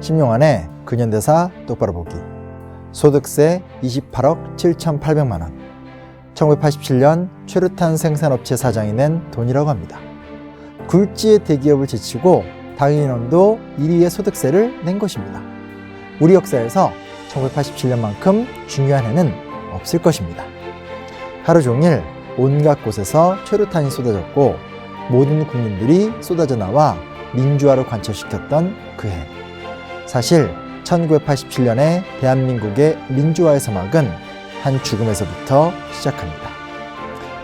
신용안의 근현대사 똑바로 보기 소득세 28억 7,800만 원 1987년 최루탄 생산업체 사장이 낸 돈이라고 합니다. 굴지의 대기업을 제치고 당인원도 1위의 소득세를 낸 것입니다. 우리 역사에서 1987년만큼 중요한 해는 없을 것입니다. 하루 종일 온갖 곳에서 최루탄이 쏟아졌고 모든 국민들이 쏟아져 나와 민주화를 관철시켰던 그 해. 사실 1987년에 대한민국의 민주화의 서막은 한 죽음에서부터 시작합니다.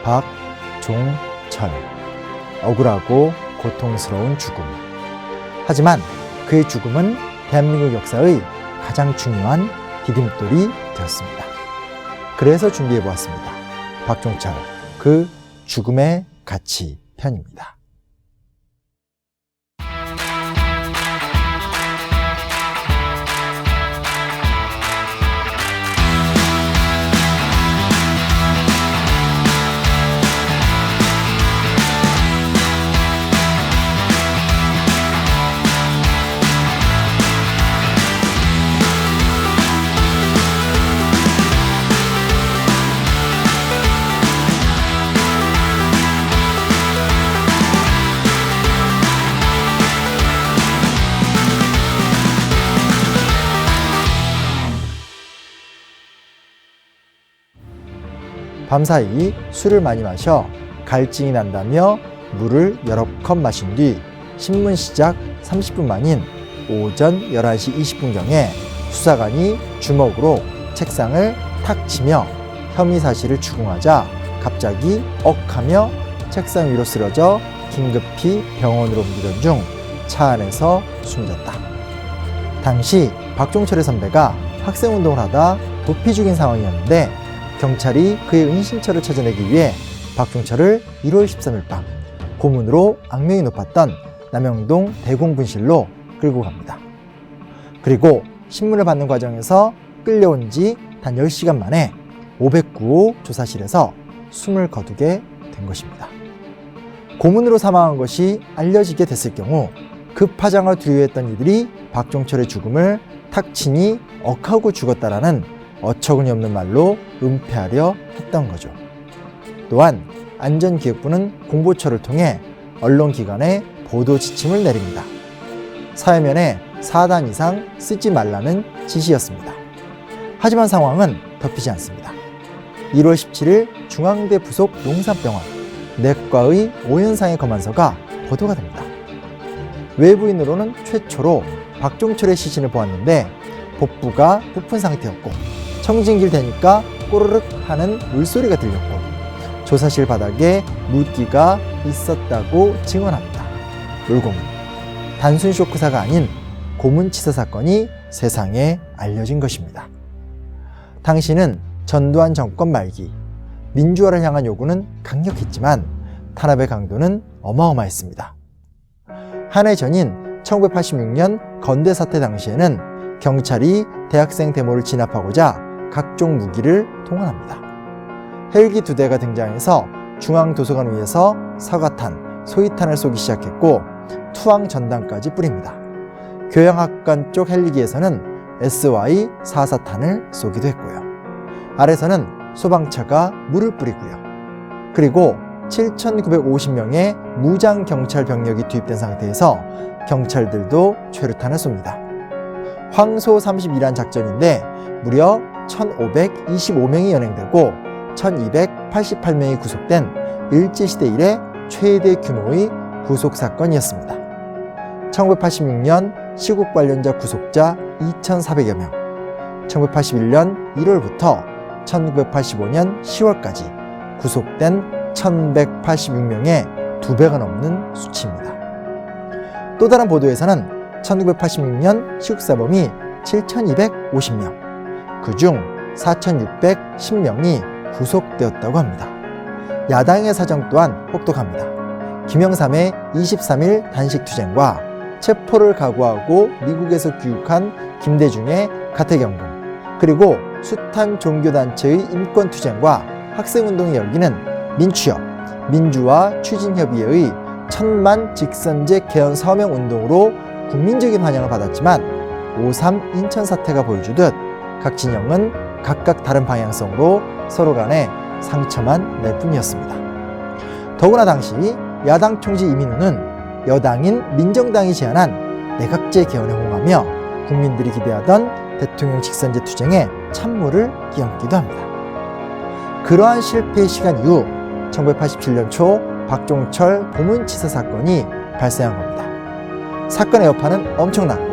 박종철. 억울하고 고통스러운 죽음. 하지만 그의 죽음은 대한민국 역사의 가장 중요한 디딤돌이 되었습니다. 그래서 준비해 보았습니다. 박종철, 그 죽음의 가치 편입니다. 밤사이 술을 많이 마셔 갈증이 난다며 물을 여러 컵 마신 뒤 신문 시작 30분 만인 오전 11시 20분경에 수사관이 주먹으로 책상을 탁 치며 혐의 사실을 추궁하자 갑자기 억 하며 책상 위로 쓰러져 긴급히 병원으로 옮기던 중 차 안에서 숨졌다. 당시 박종철의 선배가 학생운동을 하다 도피 중인 상황이었는데 경찰이 그의 은신처를 찾아내기 위해 박종철을 1월 13일 밤 고문으로 악명이 높았던 남영동 대공분실로 끌고 갑니다. 그리고 신문을 받는 과정에서 끌려온 지 단 10시간 만에 509호 조사실에서 숨을 거두게 된 것입니다. 고문으로 사망한 것이 알려지게 됐을 경우 급파장을 두려워했던 이들이 박종철의 죽음을 탁치니 억하고 죽었다라는 어처구니 없는 말로 은폐하려 했던 거죠. 또한 안전기획부는 공보처를 통해 언론기관에 보도 지침을 내립니다. 사회면에 4단 이상 쓰지 말라는 지시였습니다. 하지만 상황은 덮이지 않습니다. 1월 17일 중앙대 부속 농산병원 내과의 오현상의 검안서가 보도가 됩니다. 외부인으로는 최초로 박종철의 시신을 보았는데 복부가 부푼 상태였고 청진길 되니까 꼬르륵 하는 물소리가 들렸고 조사실 바닥에 물기가 있었다고 증언합니다. 물고문. 단순 쇼크사가 아닌 고문치사 사건이 세상에 알려진 것입니다. 당시는 전두환 정권 말기 민주화를 향한 요구는 강력했지만 탄압의 강도는 어마어마했습니다. 한 해 전인 1986년 건대 사태 당시에는 경찰이 대학생 데모를 진압하고자 각종 무기를 동원합니다. 헬기 두 대가 등장해서 중앙도서관 위에서 사과탄, 소위탄을 쏘기 시작했고 투항 전단까지 뿌립니다. 교양학관 쪽 헬기에서는 SY-44탄을 쏘기도 했고요. 아래서는 소방차가 물을 뿌리고요. 그리고 7,950명의 무장 경찰 병력이 투입된 상태에서 경찰들도 최루탄을 쏩니다. 황소 32란 작전인데 무려 1,525명이 연행되고 1,288명이 구속된 일제시대 이래 최대 규모의 구속 사건이었습니다. 1986년 시국 관련자 구속자 2,400여 명, 1981년 1월부터 1985년 10월까지 구속된 1,186명의 두 배가 넘는 수치입니다. 또 다른 보도에서는 1986년 시국사범이 7,250명, 그중 4,610명이 구속되었다고 합니다. 야당의 사정 또한 혹독합니다. 김영삼의 23일 단식 투쟁과 체포를 각오하고 미국에서 귀국한 김대중의 가택연금, 그리고 숱한 종교단체의 인권투쟁과 학생운동의 열기는 민추협, 민주화 추진협의회의 천만 직선제 개헌 서명 운동으로 국민적인 환영을 받았지만 5.3 인천 사태가 보여주듯 각 진영은 각각 다른 방향성으로 서로 간에 상처만 낼 뿐이었습니다. 더구나 당시 야당 총지 이민우는 여당인 민정당이 제안한 내각제 개헌에 홍하며 국민들이 기대하던 대통령 직선제 투쟁에 찬물을 끼얹기도 합니다. 그러한 실패의 시간 이후 1987년 초 박종철 고문치사 사건이 발생한 겁니다. 사건의 여파는 엄청났고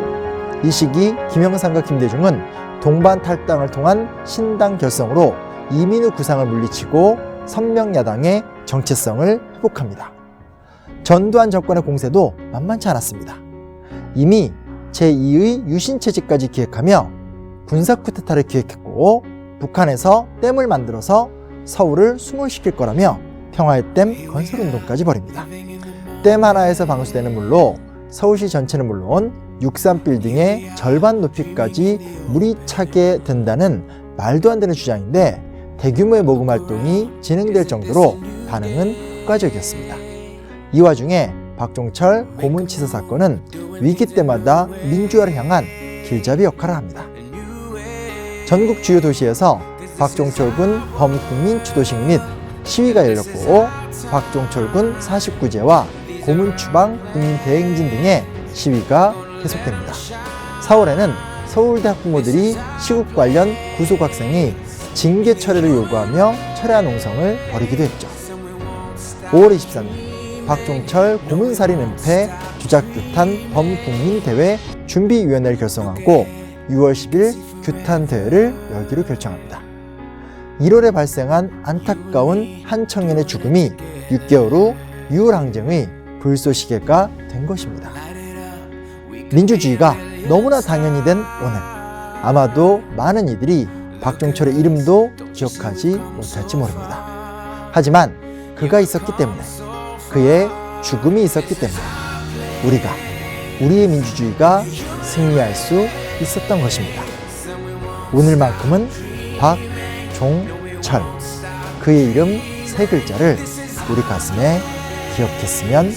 이 시기 김영삼과 김대중은 동반 탈당을 통한 신당 결성으로 이민우 구상을 물리치고 선명야당의 정체성을 회복합니다. 전두환 정권의 공세도 만만치 않았습니다. 이미 제2의 유신체제까지 기획하며 군사 쿠데타를 기획했고 북한에서 댐을 만들어서 서울을 수몰시킬 거라며 평화의 댐 건설운동까지 벌입니다. 댐 하나에서 방수되는 물로 서울시 전체는 물론 63빌딩의 절반 높이까지 물이 차게 된다는 말도 안 되는 주장인데 대규모의 모금 활동이 진행될 정도로 반응은 효과적이었습니다. 이 와중에 박종철 고문치사 사건은 위기 때마다 민주화를 향한 길잡이 역할을 합니다. 전국 주요 도시에서 박종철 군 범국민 추도식 및 시위가 열렸고 박종철 군 49제와 고문 추방 국민 대행진 등의 시위가 계속됩니다. 4월에는 서울대 학부모들이 시국 관련 구속 학생이 징계 처리를 요구하며 철야 농성을 벌이기도 했죠. 5월 23일 박종철 고문살인 은폐 주작규탄 범국민대회 준비위원회를 결성하고 6월 10일 규탄대회를 열기로 결정합니다. 1월에 발생한 안타까운 한 청년의 죽음이 6개월 후 6월 항쟁의 불쏘시개가 된 것입니다. 민주주의가 너무나 당연히 된 오늘 아마도 많은 이들이 박종철의 이름도 기억하지 못할지 모릅니다. 하지만 그가 있었기 때문에 그의 죽음이 있었기 때문에 우리가 우리의 민주주의가 승리할 수 있었던 것입니다. 오늘만큼은 박종철 그의 이름 세 글자를 우리 가슴에 기억했으면